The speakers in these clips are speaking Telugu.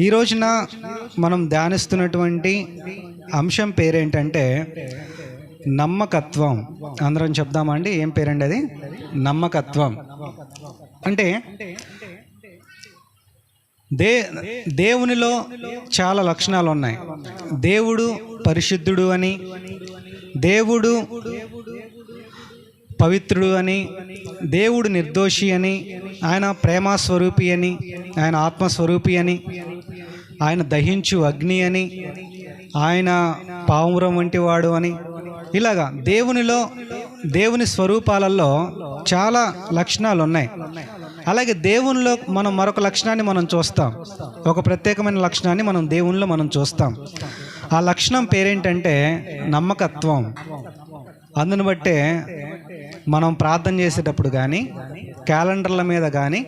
ఈ రోజున మనం ధ్యానిస్తున్నటువంటి అంశం పేరేంటంటే నమ్మకత్వం. అందరం చెప్దామా అండి ఏం పేరండి అది? నమ్మకత్వం. అంటే దే దేవునిలో చాలా లక్షణాలు ఉన్నాయి దేవుడు పరిశుద్ధుడు అని దేవుడు పవిత్రుడు అని దేవుడు నిర్దోషి అని ఆయన ప్రేమస్వరూపి అని ఆయన ఆత్మస్వరూపి అని ఆయన దహించు అగ్ని అని ఆయన పావురం వంటి వాడు అని. ఇలాగా దేవునిలో దేవుని స్వరూపాలలో చాలా లక్షణాలు ఉన్నాయి అలాగే దేవునిలో మనం మరొక లక్షణాన్ని మనం చూస్తాం. ఒక ప్రత్యేకమైన లక్షణాన్ని మనం దేవునిలో మనం చూస్తాం. ఆ లక్షణం పేరేంటంటే నమ్మకత్వం. అందును బట్టే మనం ప్రార్థన చేసేటప్పుడు కానీ క్యాలెండర్ల మీద కానీ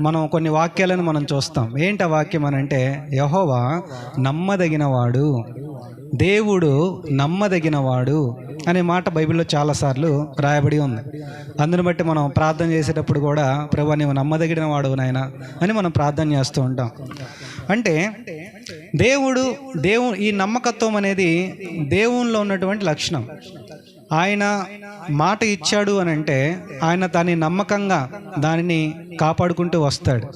మనం కొన్ని వాక్యాలను మనం చూస్తాం. ఏంటి ఆ వాక్యం అని అంటే యహోవా నమ్మదగినవాడు దేవుడు నమ్మదగినవాడు అనే మాట బైబిల్లో చాలాసార్లు రాయబడి ఉంది. అందుని బట్టి మనం ప్రార్థన చేసేటప్పుడు కూడా ప్రభు నీవు నమ్మదగిన వాడు నాయన అని మనం ప్రార్థన చేస్తూ ఉంటాం. అంటే దేవుడు దేవు ఈ నమ్మకత్వం అనేది దేవునిలో ఉన్నటువంటి లక్షణం. ఆయన మాట ఇచ్చాడు అని అంటే ఆయన దాన్ని నమ్మకంగా దానిని కాపాడుకుంటూ వస్తాడు.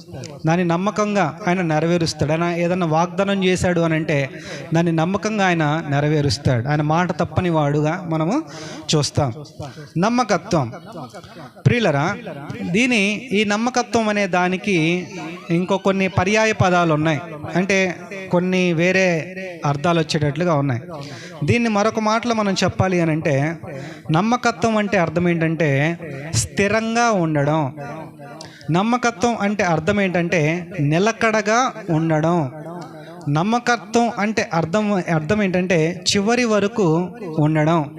దాన్ని నమ్మకంగా ఆయన నెరవేరుస్తాడు. ఆయన ఏదన్నా వాగ్దానం చేశాడు అని అంటే దాన్ని నమ్మకంగా ఆయన నెరవేరుస్తాడు. ఆయన మాట తప్పని వాడుగా మనము చూస్తాం. నమ్మకత్వం. ప్రియులరా దీని ఈ నమ్మకత్వం అనే దానికి ఇంకో కొన్ని పర్యాయ పదాలు ఉన్నాయి. అంటే కొన్ని వేరే అర్థాలు వచ్చేటట్లుగా ఉన్నాయి. దీన్ని మరొక మాటలో మనం చెప్పాలి అని అంటే నమ్మకత్వం అంటే అర్థం ఏంటంటే స్థిరంగా ఉండడం. నమ్మకత్వం అంటే అర్థం ఏంటంటే నిలకడగా ఉండడం. నమ్మకత్వం అంటే అర్థం అర్థం ఏంటంటే చివరి వరకు ఉండడం.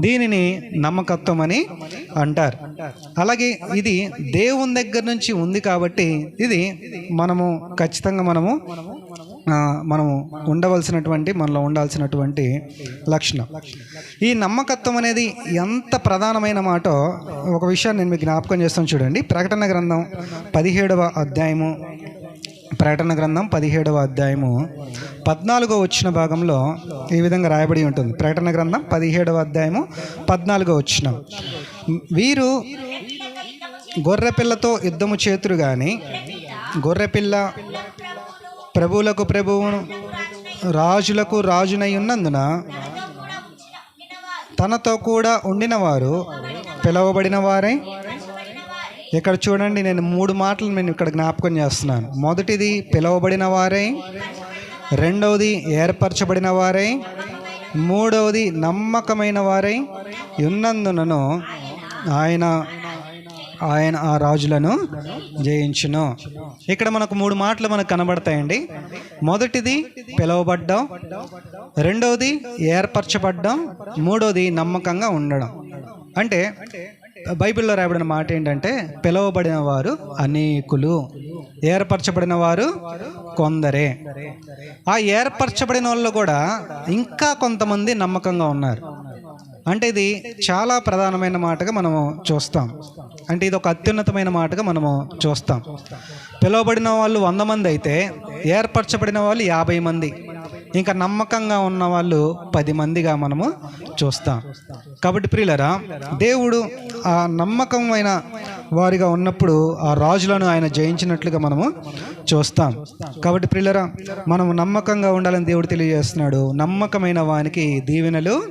దీనిని నమ్మకత్వం అని అంటారు. అలాగే ఇది దేవుని దగ్గర నుంచి ఉంది కాబట్టి ఇది మనము ఖచ్చితంగా మనము మనం మనము ఉండవలసినటువంటి మనలో ఉండాల్సినటువంటి లక్షణం. ఈ నమ్మకత్వం అనేది ఎంత ప్రధానమైన మాట ఒక విషయాన్ని నేను మీకు జ్ఞాపకం చేస్తాను చూడండి. ప్రకటన గ్రంథం పదిహేడవ అధ్యాయము. ప్రకటన గ్రంథం పదిహేడవ అధ్యాయము. పద్నాలుగో వచ్చిన భాగంలో ఈ విధంగా రాయబడి ఉంటుంది. ప్రకటన గ్రంథం పదిహేడవ అధ్యాయము పద్నాలుగో వచ్చిన. వీరు గొర్రెపిల్లతో యుద్ధము చేతురు కానీ గొర్రెపిల్ల ప్రభువులకు ప్రభువును రాజులకు రాజునై ఉన్నందున తనతో కూడా ఉండినవారు పిలవబడిన వారే. ఇక్కడ చూడండి నేను మూడు మాటలు నేను ఇక్కడ జ్ఞాపకం చేస్తున్నాను. మొదటిది పిలవబడిన వారే. రెండవది ఏర్పరచబడిన వారై. మూడవది నమ్మకమైన వారై. ఉన్నందునను ఆయన ఆయన ఆ రాజులను జయించును. ఇక్కడ మనకు మూడు మాటలు మనకు కనబడతాయండి. మొదటిది పిలువబడ్డం రెండవది ఏర్పరచబడ్డం మూడవది నమ్మకంగా ఉండడం. అంటే బైబిల్లో రాయబడిన మాట ఏంటంటే పిలువబడిన వారు అనేకులు ఏర్పరచబడిన వారు కొందరే. ఆ ఏర్పరచబడిన వాళ్ళు కూడా ఇంకా కొంతమంది నమ్మకంగా ఉన్నారు. అంటే ఇది చాలా ప్రధానమైన మాటగా మనము చూస్తాం. అంటే ఇది ఒక అత్యున్నతమైన మాటగా మనము చూస్తాం. పిలువబడిన వాళ్ళు వంద మంది అయితే ఏర్పరచబడిన వాళ్ళు యాభై మంది. ఇంకా నమ్మకంగా ఉన్న వాళ్ళు పది మందిగా మనము చూస్తాం. కాబట్టి ప్రియులరా దేవుడు ఆ నమ్మకమైన వారిగా ఉన్నప్పుడు ఆ రాజులను ఆయన జయించినట్లుగా మనము చూస్తాం. కాబట్టి ప్రియులరా మనము నమ్మకంగా ఉండాలని దేవుడు తెలియజేస్తున్నాడు. నమ్మకమైన వానికి దీవెనలు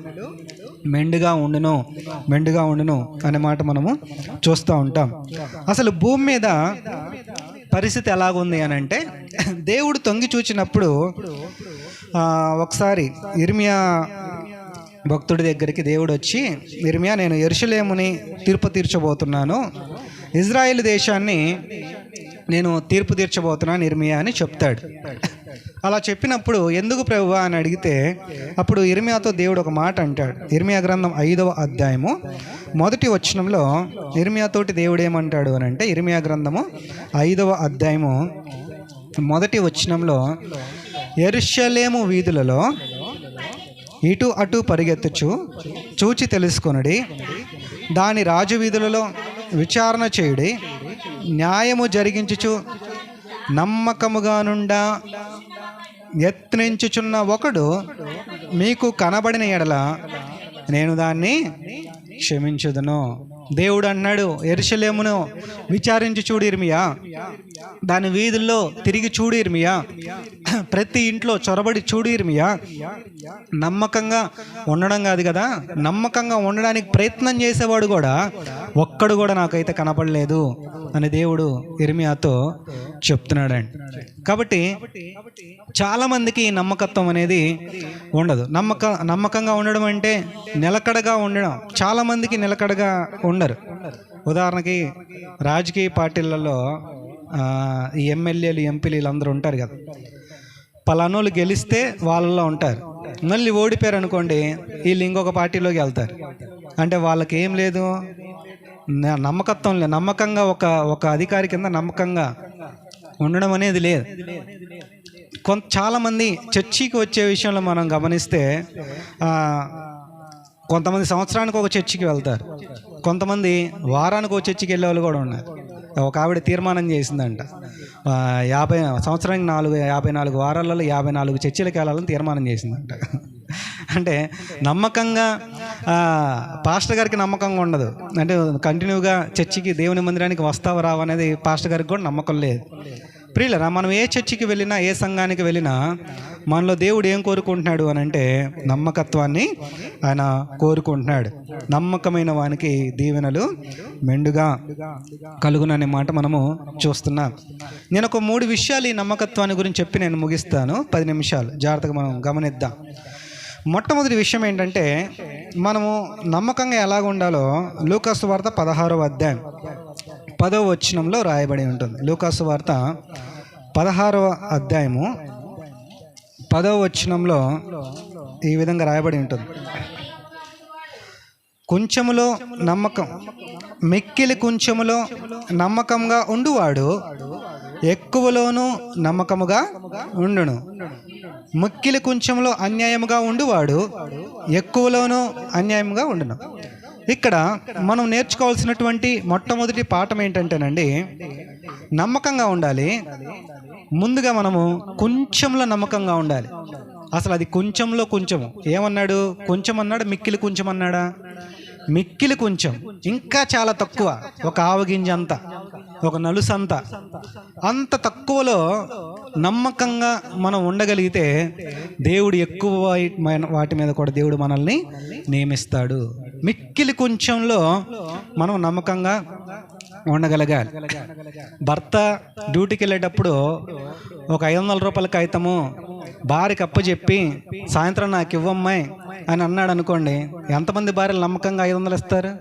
మెండుగా ఉండును మెండుగా ఉండును అనే మాట మనము చూస్తూ ఉంటాం. అసలు భూమి మీద పరిస్థితి ఎలాగుంది అని అంటే దేవుడు తొంగి చూచినప్పుడు ఒకసారి ఇర్మియా భక్తుడి దగ్గరికి దేవుడు వచ్చి ఇర్మియా నేను ఎరుషలేముని తీర్పు తీర్చబోతున్నాను. ఇజ్రాయెల్ దేశాన్ని నేను తీర్పు తీర్చబోతున్నాను ఇర్మియా అని చెప్తాడు. అలా చెప్పినప్పుడు ఎందుకు ప్రభువా అని అడిగితే అప్పుడు ఇర్మియాతో దేవుడు ఒక మాట అంటాడు. ఇర్మియా గ్రంథం ఐదవ అధ్యాయము మొదటి వచనంలో ఇర్మియాతోటి దేవుడు ఏమంటాడు అని అంటే ఇర్మియా గ్రంథము ఐదవ అధ్యాయము మొదటి వచనంలో ఎరుషలేము వీధులలో ఇటు అటు పరిగెత్తుచు చూచి తెలుసుకొనుడి దాని రాజు వీధులలో విచారణ చేయుడి న్యాయము జరిగించుచు నమ్మకముగా నుండా యత్నించుచున్న ఒకడు మీకు కనబడిన ఎడల నేను దాన్ని క్షమించుదును. దేవుడు అన్నాడు ఎరుషలేమును విచారించి చూడిర్మియా దాని వీధుల్లో తిరిగి చూడిర్మియా ప్రతి ఇంట్లో చొరబడి చూడిర్మియా నమ్మకంగా ఉండడం కాదు కదా? నమ్మకంగా ఉండడానికి ప్రయత్నం చేసేవాడు కూడా ఒక్కడు కూడా నాకైతే కనపడలేదు అని దేవుడు ఇర్మియాతో చెప్తున్నాడండి. కాబట్టి చాలామందికి నమ్మకత్వం అనేది ఉండదు. నమ్మక నమ్మకంగా ఉండడం అంటే నిలకడగా ఉండడం. చాలామందికి నిలకడగా ఉండదు. ఉండరు ఉదాహరణకి రాజకీయ పార్టీలలో ఈ ఎమ్మెల్యేలు ఎంపీలు వీళ్ళందరూ ఉంటారు కదా. పలానోళ్ళు గెలిస్తే వాళ్ళలో ఉంటారు. మళ్ళీ ఓడిపోయారు అనుకోండి వీళ్ళు ఇంకొక పార్టీలోకి వెళ్తారు. అంటే వాళ్ళకి ఏం లేదు నమ్మకత్వం లేదు. నమ్మకంగా ఒక ఒక అధికారి కింద నమ్మకంగా ఉండడం అనేది లేదు. కొంత చాలామంది చర్చికి వచ్చే విషయంలో మనం గమనిస్తే కొంతమంది సంవత్సరానికి ఒక చర్చికి వెళ్తారు. కొంతమంది వారానికి ఒక చర్చికి వెళ్ళే వాళ్ళు కూడా ఉన్నారు. ఒక ఆవిడ తీర్మానం చేసిందంట. యాభై సంవత్సరానికి నాలుగు యాభై నాలుగు వారాలలో యాభై నాలుగు చర్చిలకు వెళ్ళాలని తీర్మానం చేసిందంట. అంటే నమ్మకంగా పాస్టర్ గారికి నమ్మకంగా ఉండదు. అంటే కంటిన్యూగా చర్చికి దేవుని మందిరానికి వస్తావు రావు అనేది పాస్టర్ గారికి కూడా నమ్మకం లేదు. ప్రియులరా మనం ఏ చర్చికి వెళ్ళినా ఏ సంఘానికి వెళ్ళినా మనలో దేవుడు ఏం కోరుకుంటున్నాడు అని అంటే నమ్మకత్వాన్ని ఆయన కోరుకుంటున్నాడు. నమ్మకమైన వానికి దీవెనలు మెండుగా కలుగుననే మాట మనము చూస్తున్నాం. నేను ఒక మూడు విషయాలు ఈ నమ్మకత్వాన్ని గురించి చెప్పి నేను ముగిస్తాను. పది నిమిషాలు. జాగ్రత్తగా మనం గమనిద్దాం. మొట్టమొదటి విషయం ఏంటంటే మనము నమ్మకంగా ఎలాగ ఉండాలో లూకస్ వార్త పదహారవ అధ్యాయం. పదవ వచనంలో రాయబడి ఉంటుంది. లూకాసు వార్త పదహారవ అధ్యాయము పదవ వచనంలో ఈ విధంగా రాయబడి ఉంటుంది. కొంచెములో నమ్మకం మిక్కిలి కొంచెములో నమ్మకంగా ఉండువాడు ఎక్కువలోనూ నమ్మకముగా ఉండును. మిక్కిలి కొంచెంలో అన్యాయముగా ఉండువాడు ఎక్కువలోనూ అన్యాయముగా ఉండును. ఇక్కడ మనం నేర్చుకోవాల్సినటువంటి మొట్టమొదటి పాఠం ఏంటంటేనండి నమ్మకంగా ఉండాలి. ముందుగా మనము కొంచెంలో నమ్మకంగా ఉండాలి. అసలు అది కొంచెంలో కొంచెము. ఏమన్నాడు? కొంచెం అన్నాడు మిక్కిలి కొంచెం అన్నాడా మిక్కిలి కొంచెం. ఇంకా చాలా తక్కువ. ఒక ఆవగింజ అంత. ఒక నలుసంత అంత. తక్కువలో నమ్మకంగా మనం ఉండగలిగితే దేవుడు ఎక్కువ వాటి- వాటి మీద కూడా దేవుడు మనల్ని నియమిస్తాడు. మిక్కిలి కొంచెంలో మనం నమ్మకంగా ఉండగలగాలి భర్త డ్యూటీకి వెళ్ళేటప్పుడు ఒక ఐదు వందల రూపాయల కాగితము భార్యకి అప్పచెప్పి సాయంత్రం నాకు ఇవ్వమ్మాయి అని అన్నాడు అనుకోండి ఎంతమంది భార్యలు నమ్మకంగా ఐదు వందలు ఇస్తారు?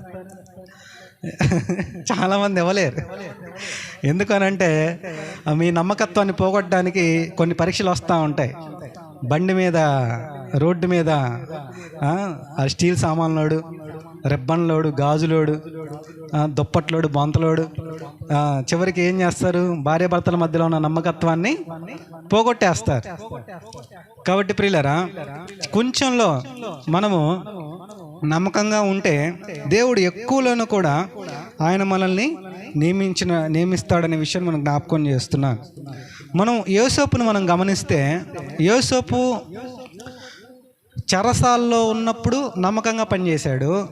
చాలామంది ఇవ్వలేరు. ఎందుకనంటే మీ నమ్మకత్వాన్ని పోగొట్టడానికి కొన్ని పరీక్షలు వస్తూ ఉంటాయి. బండి మీద రోడ్డు మీద ఆ, స్టీల్ సామాన్లోడు రిబ్బన్ లోడు గాజులోడు దుప్పట్లోడు బొంతలోడు. చివరికి ఏం చేస్తారు? భార్యాభర్తల మధ్యలో ఉన్న నమ్మకత్వాన్ని పోగొట్టేస్తారు. కాబట్టి ప్రియులరా కొంచెంలో మనము నమ్మకంగా ఉంటే దేవుడు ఎక్కువలోనూ కూడా ఆయన మనల్ని నియమించిన నియమిస్తాడనే విషయం మనం జ్ఞాపకం చేస్తున్నాం. మనం యోసోపును మనం గమనిస్తే యోసోపు చెరసాల్లో ఉన్నప్పుడు నమ్మకంగా పనిచేశాడు.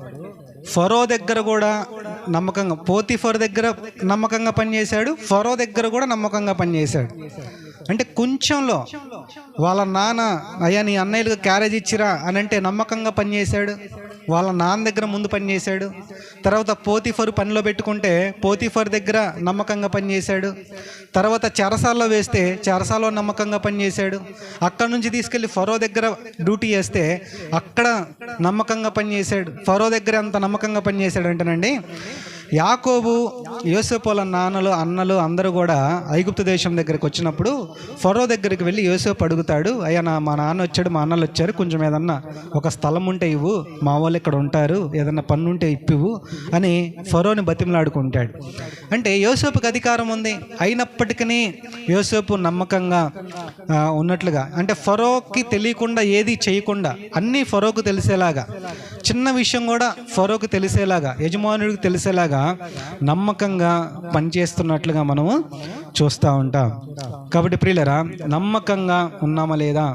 ఫరో దగ్గర కూడా నమ్మకంగా పోతిఫర్ దగ్గర నమ్మకంగా పనిచేశాడు. ఫరో దగ్గర కూడా నమ్మకంగా పనిచేశాడు. అంటే కొంచెంలో. వాళ్ళ నాన్న అయ్యా నీ అన్నయ్యలకు క్యారేజ్ ఇచ్చిరా అని అంటే నమ్మకంగా పనిచేశాడు వాళ్ళ నాన్న దగ్గర ముందు పనిచేశాడు తర్వాత పోతిఫర్ పనిలో పెట్టుకుంటే పోతిఫర్ దగ్గర నమ్మకంగా పనిచేశాడు తర్వాత చెరసాల్లో వేస్తే చెరసాల్లో నమ్మకంగా పనిచేశాడు అక్కడ నుంచి తీసుకెళ్ళి ఫరో దగ్గర డ్యూటీ చేస్తే అక్కడ నమ్మకంగా పనిచేశాడు ఫరో దగ్గర అంత నమ్మకంగా పనిచేశాడు అంటేనండి యాకోబు యోసేపు వాళ్ళ నాన్నలు అన్నలు అందరూ కూడా ఐగుప్తు దేశం దగ్గరికి వచ్చినప్పుడు ఫరో దగ్గరికి వెళ్ళి యోసేపు అడుగుతాడు అయ్యా నా మా నాన్న వచ్చాడు మా అన్నలు వచ్చారు కొంచెం ఏదన్నా ఒక స్థలం ఉంటే ఇవ్వు మా వాళ్ళు ఇక్కడ ఉంటారు ఏదన్నా పన్ను ఉంటే ఇప్పివు అని ఫరోని బతిమలాడుకుంటాడు. అంటే యోసేపుకి అధికారం ఉంది. అయినప్పటికీ యోసేపు నమ్మకంగా ఉన్నట్లుగా అంటే ఫరోకి తెలియకుండా ఏది చేయకుండా అన్నీ ఫరోకు తెలిసేలాగా చిన్న విషయం కూడా ఫరోకు తెలిసేలాగా యజమానుడికి తెలిసేలాగా నమ్మకంగా పనిచేస్తున్నట్లుగా మనము చూస్తూ ఉంటాం. కాబట్టి ప్రియులరా నమ్మకంగా ఉన్నామా లేదా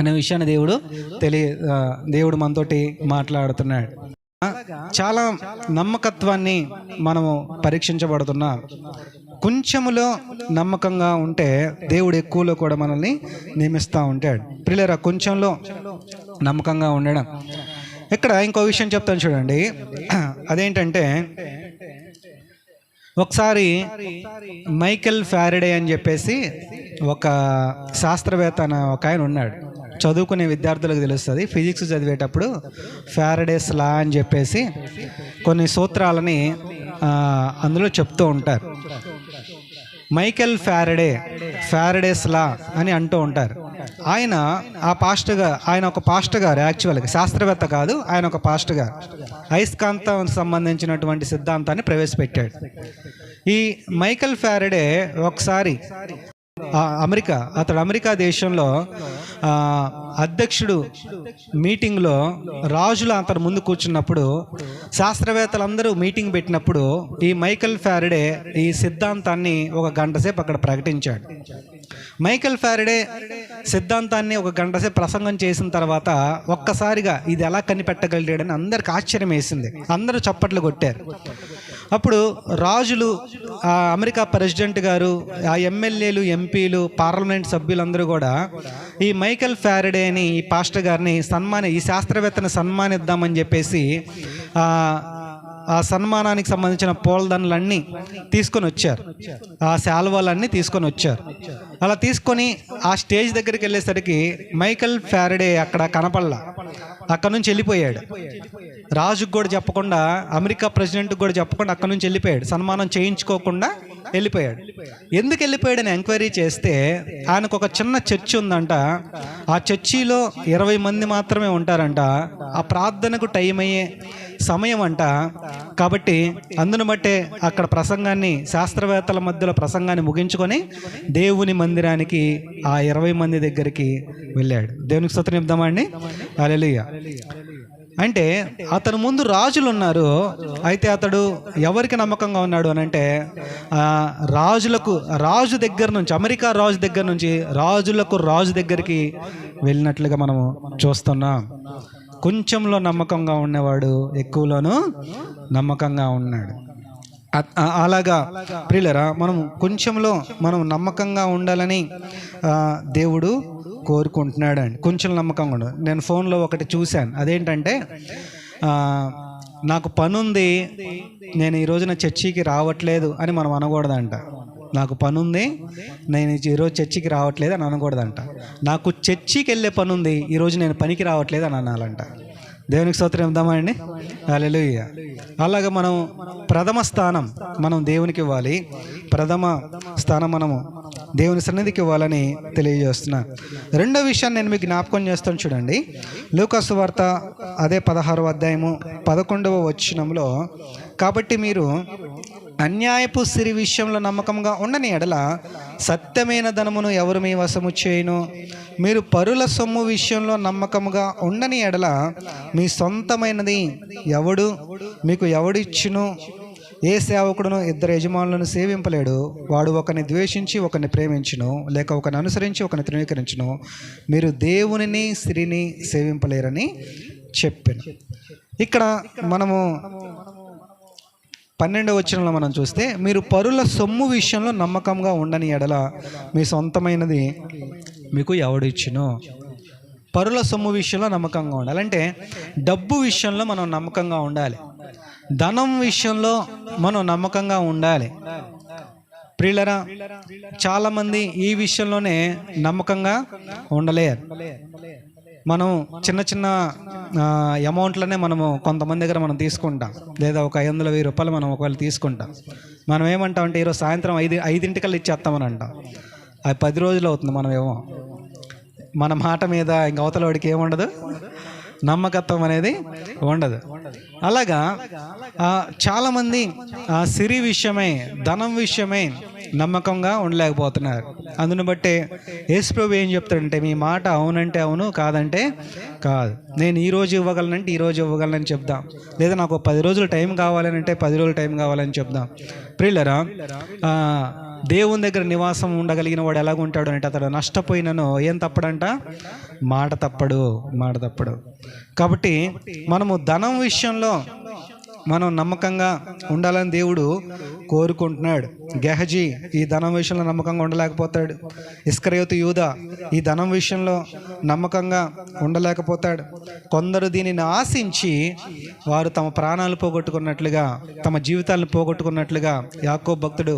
అనే విషయాన్ని దేవుడు తెలియ దేవుడు మనతోటి మాట్లాడుతున్నాడు. చాలా నమ్మకత్వాన్ని మనము పరీక్షించబడుతున్నాం. కొంచెములో నమ్మకంగా ఉంటే దేవుడు ఎక్కువలో కూడా మనల్ని నియమిస్తూ ఉంటాడు. పిల్లరా కొంచెంలో నమ్మకంగా ఉండడం ఇక్కడ ఇంకో విషయం చెప్తాను చూడండి. అదేంటంటే ఒకసారి మైకెల్ ఫ్యారడే అని చెప్పేసి ఒక శాస్త్రవేత్త అనే ఒక ఆయన ఉన్నాడు. చదువుకునే విద్యార్థులకు తెలుస్తుంది. ఫిజిక్స్ చదివేటప్పుడు ఫ్యారడేస్ లా అని చెప్పేసి కొన్ని సూత్రాలని అందులో చెప్తూ ఉంటారు. మైకెల్ ఫ్యారడే ఫ్యారడేస్ లా అని అంటూ ఉంటారు. ఆయన ఆ పాస్టర్ గారు ఆయన ఒక పాస్టర్ గారు యాక్చువల్గా శాస్త్రవేత్త కాదు ఆయన ఒక పాస్టర్ గారు. అయస్కాంతం సంబంధించినటువంటి సిద్ధాంతాన్ని ప్రవేశపెట్టాడు. ఈ మైకల్ ఫ్యారడే ఒకసారి అమెరికా అతడు అమెరికా దేశంలో అధ్యక్షుడు మీటింగ్లో రాజులు అతను ముందు కూర్చున్నప్పుడు శాస్త్రవేత్తలందరూ మీటింగ్ పెట్టినప్పుడు ఈ మైకల్ ఫ్యారడే ఈ సిద్ధాంతాన్ని ఒక గంట సేపు అక్కడ ప్రకటించాడు. మైకల్ ఫ్యారడే సిద్ధాంతాన్ని ఒక గంట సేపు ప్రసంగం చేసిన తర్వాత ఒక్కసారిగా ఇది ఎలా కనిపెట్టగలిగాడని అందరికి ఆశ్చర్యం వేసింది. అందరూ చప్పట్లు కొట్టారు. అప్పుడు రాజులు ఆ అమెరికా ప్రెసిడెంట్ గారు ఆ ఎమ్మెల్యేలు ఎంపీలు పార్లమెంట్ సభ్యులందరూ కూడా ఈ మైకల్ ఫ్యారడే అని ఈ పాస్టర్ గారిని సన్మాన ఈ శాస్త్రవేత్తను సన్మానిద్దామని చెప్పేసి ఆ, సన్మానానికి సంబంధించిన పూలదండలన్నీ తీసుకొని వచ్చారు. ఆ శాల్వాలన్నీ తీసుకొని వచ్చారు. అలా తీసుకొని ఆ స్టేజ్ దగ్గరికి వెళ్ళేసరికి మైకెల్ ఫ్యారడే అక్కడ కనపడలా. అక్కడ నుంచి వెళ్ళిపోయాడు. రాజుకు కూడా చెప్పకుండా అమెరికా ప్రెసిడెంట్కి కూడా చెప్పకుండా అక్కడ నుంచి వెళ్ళిపోయాడు. సన్మానం చేయించుకోకుండా వెళ్ళిపోయాడు. ఎందుకు వెళ్ళిపోయాడని ఎంక్వైరీ చేస్తే ఆయనకు ఒక చిన్న చర్చి ఉందంట. ఆ చర్చిలో ఇరవై మంది మాత్రమే ఉంటారంట. ఆ ప్రార్థనకు టైం అయ్యే సమయం అంట కాబట్టి అందును బట్టే అక్కడ ప్రసంగాన్ని శాస్త్రవేత్తల మధ్యలో ప్రసంగాన్ని ముగించుకొని దేవుని మందిరానికి ఆ ఇరవై మంది దగ్గరికి వెళ్ళాడు. దేవునికి స్తోత్రం చెప్దామా అండి? అంటే అతను ముందు రాజులు ఉన్నారు అయితే అతడు ఎవరికి నమ్మకంగా ఉన్నాడు అని అంటే రాజులకు రాజు దగ్గర నుంచి అమెరికా రాజు దగ్గర నుంచి రాజులకు రాజు దగ్గరికి వెళ్ళినట్లుగా మనము చూస్తున్నాం. కొంచెంలో నమ్మకంగా ఉన్నవాడు ఎక్కువలోనూ నమ్మకంగా ఉన్నాడు. అలాగా ప్రియులరా మనం కొంచెంలో మనం నమ్మకంగా ఉండాలని దేవుడు కోరుకుంటున్నాడు అండి కొంచెం నమ్మకంగా ఉండదు నేను ఫోన్లో ఒకటి చూశాను. అదేంటంటే నాకు పనుంది నేను ఈ రోజున చర్చికి రావట్లేదు అని మనం అనకూడదంట. నాకు పని ఉంది నేను ఈరోజు చర్చికి రావట్లేదు అని అనకూడదంట. నాకు చర్చికి వెళ్ళే పని ఉంది ఈరోజు నేను పనికి రావట్లేదు అని అనాలంట. దేవునికి స్తోత్రం ఇద్దామండి. అండి అలాగే మనం ప్రథమ స్థానం మనం దేవునికి ఇవ్వాలి. ప్రథమ స్థానం మనము దేవుని సన్నిధికి ఇవ్వాలని తెలియజేస్తున్నా. రెండో విషయాన్ని నేను మీకు జ్ఞాపకం చేస్తాను చూడండి. లూకాసు వార్త అదే పదహారవ అధ్యాయము పదకొండవ వచ్చినంలో కాబట్టి మీరు అన్యాయపు సిరి విషయంలో నమ్మకంగా ఉండని ఎడల సత్యమైన ధనమును ఎవరు మీ వశము చేయను? మీరు పరుల సొమ్ము విషయంలో నమ్మకముగా ఉండని ఎడల మీ సొంతమైనది ఎవడు? మీకు ఎవడిచ్చును? ఏ సేవకుడును? ఇద్దరు యజమానులను సేవింపలేడు. వాడు ఒకరిని ద్వేషించి ఒకరిని ప్రేమించును లేక ఒకరిని అనుసరించి ఒకరిని తృణీకరించును. మీరు దేవునిని స్త్రీని సేవింపలేరని చెప్పాను. ఇక్కడ మనము పన్నెండవ వచనంలో మనం చూస్తే మీరు పరుల సొమ్ము విషయంలో నమ్మకంగా ఉండని ఎడల మీ సొంతమైనది మీకు ఎవడు ఇచ్చును? పరుల సొమ్ము విషయంలో నమ్మకంగా ఉండాలి. అంటే డబ్బు విషయంలో మనం నమ్మకంగా ఉండాలి. ధనం విషయంలో మనం నమ్మకంగా ఉండాలి. ప్రియులరా చాలామంది ఈ విషయంలోనే నమ్మకంగా ఉండలేరు. మనం చిన్న చిన్న అమౌంట్లనే మనము కొంతమంది దగ్గర మనం తీసుకుంటాం. లేదా ఒక ఐదు వందల వెయ్యి రూపాయలు మనం ఒకవేళ తీసుకుంటాం. మనం ఏమంటాం అంటే ఈరోజు సాయంత్రం ఐదు ఐదింటికల్లా ఇచ్చేస్తామని అంటాం అది పది రోజులు అవుతుంది మనం ఏమో మన మాట మీద ఇంక అవతల వాడికి ఏముండదు? నమ్మకత్వం అనేది ఉండదు. అలాగా చాలామంది సిరి విషయమై ధనం విషయమై నమ్మకంగా ఉండలేకపోతున్నారు. అందును బట్టే యేసుప్రభు ఏం చెప్తాడంటే మీ మాట అవునంటే అవును కాదంటే కాదు. నేను ఈరోజు ఇవ్వగలనంటే ఈరోజు ఇవ్వగలనని చెప్దాం. లేదా నాకు ఒక పది రోజులు టైం కావాలని అంటే పది రోజులు టైం కావాలని చెప్దాం. ప్రిల్లరా దేవుని దగ్గర నివాసం ఉండగలిగిన వాడు ఎలాగుంటాడు అంటే అతడు నష్టపోయినను ఏం తప్పడంట? మాట తప్పడు మాట తప్పడు. కాబట్టి మనము ధనం విషయంలో మనం నమ్మకంగా ఉండాలని దేవుడు కోరుకుంటున్నాడు. గెహజీ ఈ ధనం విషయంలో నమ్మకంగా ఉండలేకపోతాడు. ఇస్కరయోతు యూద ఈ ధనం విషయంలో నమ్మకంగా ఉండలేకపోతాడు. కొందరు దీనిని ఆశించి వారు తమ ప్రాణాలు పోగొట్టుకున్నట్లుగా తమ జీవితాలను పోగొట్టుకున్నట్లుగా యాకో భక్తుడు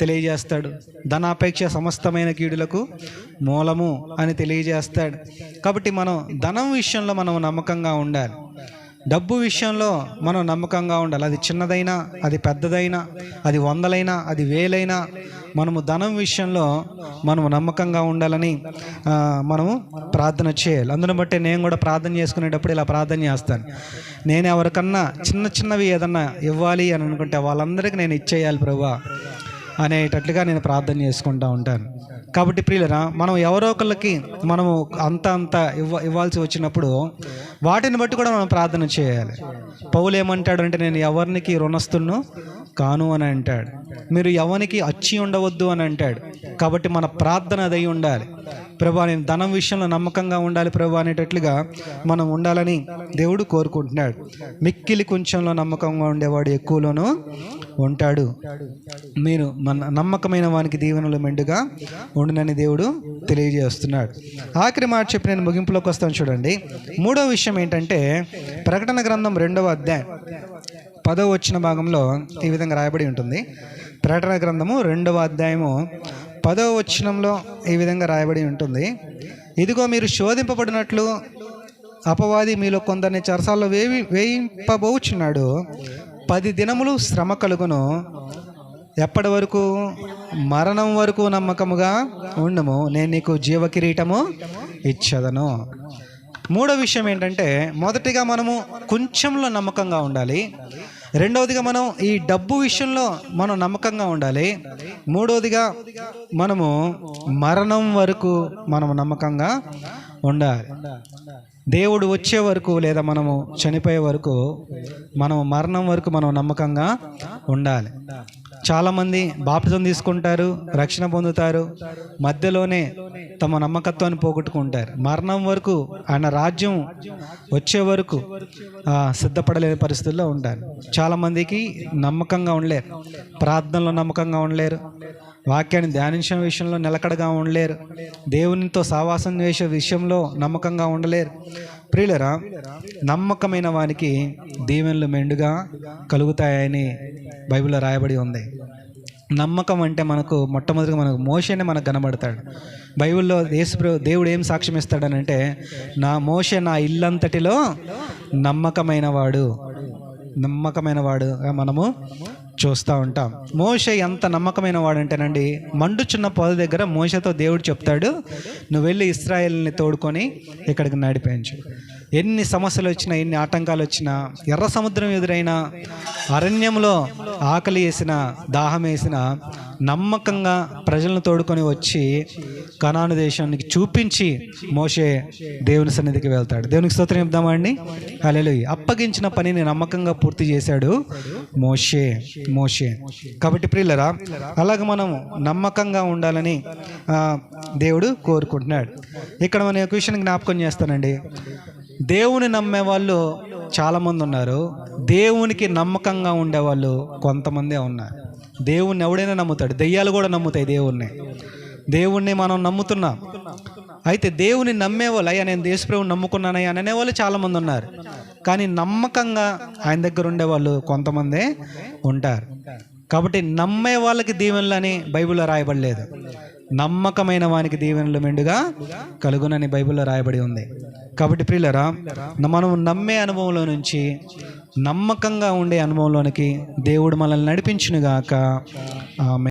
తెలియజేస్తాడు. ధనాపేక్ష సమస్తమైన కీడులకు మూలము అని తెలియజేస్తాడు. కాబట్టి మనం ధనం విషయంలో మనం నమ్మకంగా ఉండాలి. డబ్బు విషయంలో మనం నమ్మకంగా ఉండాలి. అది చిన్నదైనా అది పెద్దదైనా అది వందలైనా అది వేలైనా మనము ధనం విషయంలో మనము నమ్మకంగా ఉండాలని మనము ప్రార్థన చేయాలి. అందును బట్టి నేను కూడా ప్రార్థన చేసుకునేటప్పుడు ఇలా ప్రార్థన చేస్తాను. నేను ఎవరికన్నా చిన్న చిన్నవి ఏదన్నా ఇవ్వాలి అని అనుకుంటే వాళ్ళందరికీ నేను ఇచ్చేయాలి ప్రభా అనేటట్లుగా నేను ప్రార్థన చేసుకుంటూ ఉంటాను. కాబట్టి ప్రియులరా మనం ఎవరో ఒకళ్ళకి మనము అంత అంత ఇవ్వ ఇవ్వాల్సి వచ్చినప్పుడు వాటిని బట్టి కూడా మనం ప్రార్థన చేయాలి. పౌలు ఏమంటాడు అంటే నేను ఎవరికి రుణస్తును కాను అని అంటాడు. మీరు ఎవరికి అచ్చి ఉండవద్దు అని అంటాడు. కాబట్టి మన ప్రార్థన అదై ఉండాలి. ప్రభా నేను ధనం విషయంలో నమ్మకంగా ఉండాలి ప్రభా అనేటట్లుగా మనం ఉండాలని దేవుడు కోరుకుంటున్నాడు. మిక్కిలి కొంచెంలో నమ్మకంగా ఉండేవాడు ఎక్కువలోనూ ఉంటాడు. మీరు మన నమ్మకమైన వానికి దీవెనలు మెండుగా ఉండునని దేవుడు తెలియజేస్తున్నాడు. ఆఖరి మాట చెప్పి నేను ముగింపులోకి వస్తాను చూడండి. మూడో విషయం ఏంటంటే ప్రకటన గ్రంథం రెండవ అధ్యాయం పదవ వచ్చిన భాగంలో ఈ విధంగా రాయబడి ఉంటుంది. ప్రకటన గ్రంథము రెండవ అధ్యాయము పదవ వచనంలో ఈ విధంగా రాయబడి ఉంటుంది. ఇదిగో మీరు శోధింపబడినట్లు అపవాది మీలో కొందరిని చరసాల్లో వేవి వేయింపబోచున్నాడు. పది దినములు శ్రమ కలుగును. ఎప్పటి వరకు? మరణం వరకు నమ్మకముగా ఉండము. నేను నీకు జీవ కిరీటము ఇచ్చదను. మూడో విషయం ఏంటంటే మొదటిగా మనము కొంచెంలో నమ్మకంగా ఉండాలి. రెండవదిగా మనం ఈ డబ్బు విషయంలో మనం నమ్మకంగా ఉండాలి. మూడవదిగా మనము మరణం వరకు మనము నమ్మకంగా ఉండాలి. దేవుడు వచ్చే వరకు లేదా మనము చనిపోయే వరకు మనం మరణం వరకు మనం నమ్మకంగా ఉండాలి. చాలామంది బాప్తిజం తీసుకుంటారు రక్షణ పొందుతారు మధ్యలోనే తమ నమ్మకత్వాన్ని పోగొట్టుకుంటారు. మరణం వరకు ఆయన రాజ్యం వచ్చే వరకు సిద్ధపడలేని పరిస్థితుల్లో ఉంటారు. చాలామందికి నమ్మకంగా ఉండలేరు. ప్రార్థనలో నమ్మకంగా ఉండలేరు. వాక్యాన్ని ధ్యానించిన విషయంలో నిలకడగా ఉండలేరు. దేవునితో సావాసం చేసే విషయంలో నమ్మకంగా ఉండలేరు. ప్రియులరా నమ్మకమైన వానికి దీవెనలు మెండుగా కలుగుతాయని బైబిల్లో రాయబడి ఉంది. నమ్మకం అంటే మనకు మొట్టమొదటిగా మనకు మోషనే మనకు కనబడతాడు. బైబిల్లో యేసు దేవుడు ఏం సాక్ష్యం ఇస్తాడనంటే నా మోష నా ఇల్లంతటిలో నమ్మకమైన వాడు. నమ్మకమైన వాడుగా మనము చూస్తూ ఉంటాం. మోష ఎంత నమ్మకమైన వాడంటేనండి మండుచున్న పొద దగ్గర మోషతో దేవుడు చెప్తాడు నువ్వు వెళ్ళి ఇస్రాయల్ని తోడుకొని ఇక్కడికి నడిపించు. ఎన్ని సమస్యలు వచ్చినా ఎన్ని ఆటంకాలు వచ్చినా ఎర్ర సముద్రం ఎదురైనా అరణ్యంలో ఆకలి వేసిన దాహం వేసిన నమ్మకంగా ప్రజలను తోడుకొని వచ్చి కనాను దేశానికి చూపించి మోషే దేవుని సన్నిధికి వెళ్తాడు. దేవునికి స్తోత్రం చెప్దామా అండి అలెలు అప్పగించిన పనిని నమ్మకంగా పూర్తి చేశాడు మోషే మోషే. కాబట్టి ప్రియులరా అలాగ మనం నమ్మకంగా ఉండాలని దేవుడు కోరుకుంటున్నాడు. ఇక్కడ మన ఒక విషయాన్ని జ్ఞాపకం చేస్తానండి. దేవుని నమ్మే వాళ్ళు చాలామంది ఉన్నారు. దేవునికి నమ్మకంగా ఉండేవాళ్ళు కొంతమందే ఉన్నారు. దేవుణ్ణి ఎవడైనా నమ్ముతాడు. దెయ్యాలు కూడా నమ్ముతాయి దేవుణ్ణి. దేవుణ్ణి మనం నమ్ముతున్నాం. అయితే దేవుని నమ్మేవాళ్ళు అయ్యా నేను దేశప్రభుని నమ్ముకున్నానయ్యా అని అనేవాళ్ళు చాలామంది ఉన్నారు. కానీ నమ్మకంగా ఆయన దగ్గర ఉండేవాళ్ళు కొంతమందే ఉంటారు. కాబట్టి నమ్మే వాళ్ళకి దీవెనలు అని బైబిల్లో రాయబడలేదు. నమ్మకమైన వానికి దీవెనలు మెండుగా కలుగునని బైబిల్లో రాయబడి ఉంది. కాబట్టి ప్రియులరా మనం నమ్మే అనుభవంలో నుంచి నమ్మకంగా ఉండే అనుభవంలోనికి దేవుడు మనల్ని నడిపించునుగాక. ఆమె